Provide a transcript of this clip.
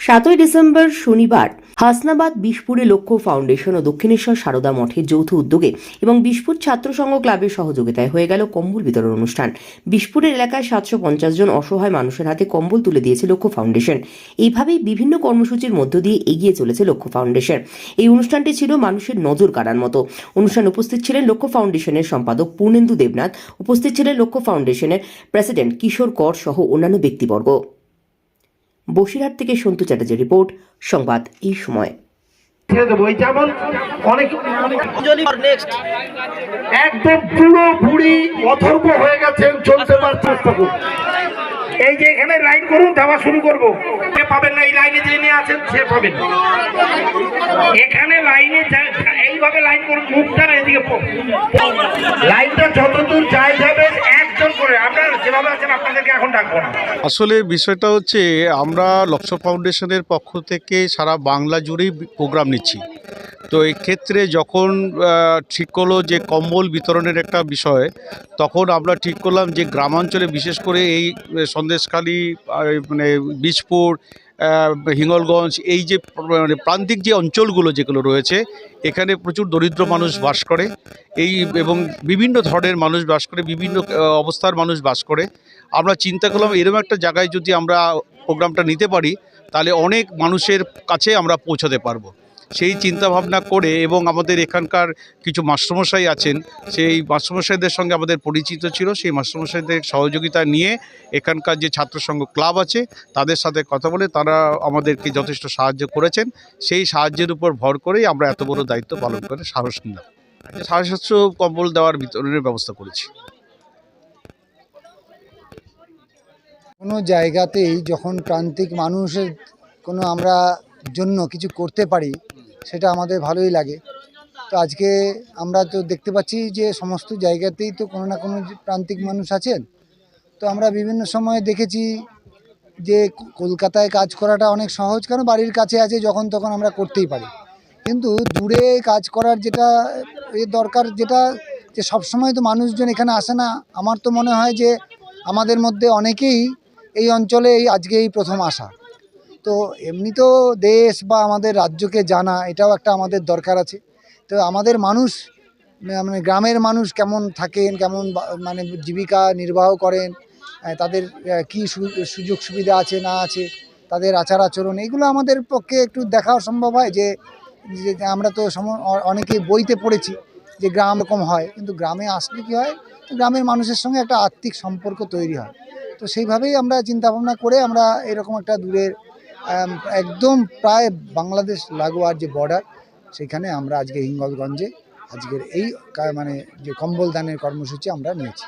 সাতই ডিসেম্বর শনিবার হাসনাবাদ বিশপুরে লক্ষ্য ফাউন্ডেশন ও দক্ষিণেশ্বর সারদা মঠের যৌথ উদ্যোগে এবং বিশপুর ছাত্র সংঘ ক্লাবের সহযোগিতায় হয়ে গেল কম্বল বিতরণ অনুষ্ঠান। বিশপুরের এলাকায় সাতশো পঞ্চাশ জন অসহায় মানুষের হাতে কম্বল তুলে দিয়েছে লক্ষ্য ফাউন্ডেশন। এইভাবেই বিভিন্ন কর্মসূচির মধ্য দিয়ে এগিয়ে চলেছে লক্ষ্য ফাউন্ডেশন। এই অনুষ্ঠানটি ছিল মানুষের নজর কাড়ার মতো। অনুষ্ঠানে উপস্থিত ছিলেন লক্ষ্য ফাউন্ডেশনের সম্পাদক পূর্ণেন্দু দেবনাথ, উপস্থিত ছিলেন লক্ষ্য ফাউন্ডেশনের প্রেসিডেন্ট কিশোর কর সহ অন্যান্য ব্যক্তিবর্গ। বসিরহাট থেকে সন্তু চ্যাটার্জির রিপোর্ট সংবাদ এই সময়। ছেড়ে দেবো যেমন অনেক নেক্সট একদম পুরো বুড়ি অথর্ব হয়ে গেছেন চলতে পারছে এই যে এখানে লাইন করুন দেওয়া শুরু করব। সে পাবেন না এই লাইনে যে নিয়ে আছেন সে পাবেন। এখানে লাইনে এইভাবে লাইন করুন মুখটা এদিকে লাইনটা যতদূর যায় যাবেন একজন করে। আপনারা যেভাবে আছেন আপনাদেরকে এখন ডাকবো না। আসলে বিষয়টা হচ্ছে আমরা লক্ষ্য ফাউন্ডেশনের পক্ষ থেকে সারা বাংলা জুড়েই প্রোগ্রাম নিচ্ছি। তো ক্ষেত্রে যখন ঠিক করল যে কম্বল বিতরণের একটা বিষয়, তখন আমরা ঠিক করলাম যে গ্রামাঞ্চলে বিশেষ করে এই সন্দেশখালী মানে বীজপুর হিঙ্গলগঞ্জ, এই যে মানে প্রান্তিক যে অঞ্চলগুলো যেগুলো রয়েছে, এখানে প্রচুর দরিদ্র মানুষ বাস করে। এই এবং বিভিন্ন ধরনের মানুষ বাস করে, বিভিন্ন অবস্থার মানুষ বাস করে। আমরা চিন্তা করলাম এরকম একটা জায়গায় যদি আমরা প্রোগ্রামটা নিতে পারি, তাহলে অনেক মানুষের কাছে আমরা পৌঁছাতে পারব। সেই চিন্তা ভাবনা করে এবং আমাদের এখানকার কিছু মাস্টারমশাই আছেন, সেই মাস্টারমশাইদের সঙ্গে আমাদের পরিচিত ছিল, সেই মাস্টারমশাইদের সহযোগিতা নিয়ে এখানকার যে ছাত্র সংঘ ক্লাব আছে, তাদের সাথে কথা বলে তারা আমাদেরকে যথেষ্ট সাহায্য করেছেন। সেই সাহায্যের উপর ভর করেই আমরা এত বড় দায়িত্ব পালন করে সাহস নিলাম। সাড়ে সাতশো কম্বল দেওয়ার বিতরণের ব্যবস্থা করেছি। কোনো জায়গাতেই যখন প্রান্তিক মানুষের কোনো আমরা জন্য কিছু করতে পারি সেটা আমাদের ভালোই লাগে। তো আজকে আমরা তো দেখতে পাচ্ছি যে সমস্ত জায়গাতেই তো কোনো না কোনো প্রান্তিক মানুষ আছেন। তো আমরা বিভিন্ন সময় দেখেছি যে কলকাতায় কাজ করাটা অনেক সহজ কারণ বাড়ির কাছে আছে যখন তখন আমরা করতেই পারি। কিন্তু দূরে কাজ করার যেটা, এ দরকার যেটা, যে সবসময় তো মানুষজন এখানে আসে না, আমার তো মনে হয় যে আমাদের মধ্যে অনেকেই এই অঞ্চলে এই আজকে এই প্রথম আসা। তো এমনি তো দেশ বা আমাদের রাজ্যকে জানা, এটাও একটা আমাদের দরকার আছে। তো আমাদের মানুষ মানে গ্রামের মানুষ কেমন থাকেন, কেমন মানে জীবিকা নির্বাহ করেন তাদের কী সুযোগ সুবিধা আছে না আছে, তাদের আচার আচরণ, এগুলো আমাদের পক্ষে একটু দেখা সম্ভব হয় যে আমরা তো অনেকে বইতে পড়েছি যে গ্রাম এরকম হয়, কিন্তু গ্রামে আসলে কী হয় গ্রামের মানুষের সঙ্গে একটা আত্মিক সম্পর্ক তৈরি হয়। তো সেইভাবেই আমরা চিন্তা ভাবনা করে আমরা এরকম একটা দূরের একদম প্রায় বাংলাদেশ লাগোয়ার যে বর্ডার সেখানে আমরা আজকে হিঙ্গলগঞ্জে আজকের এই মানে যে কম্বল দানের কর্মসূচি আমরা নিয়েছি।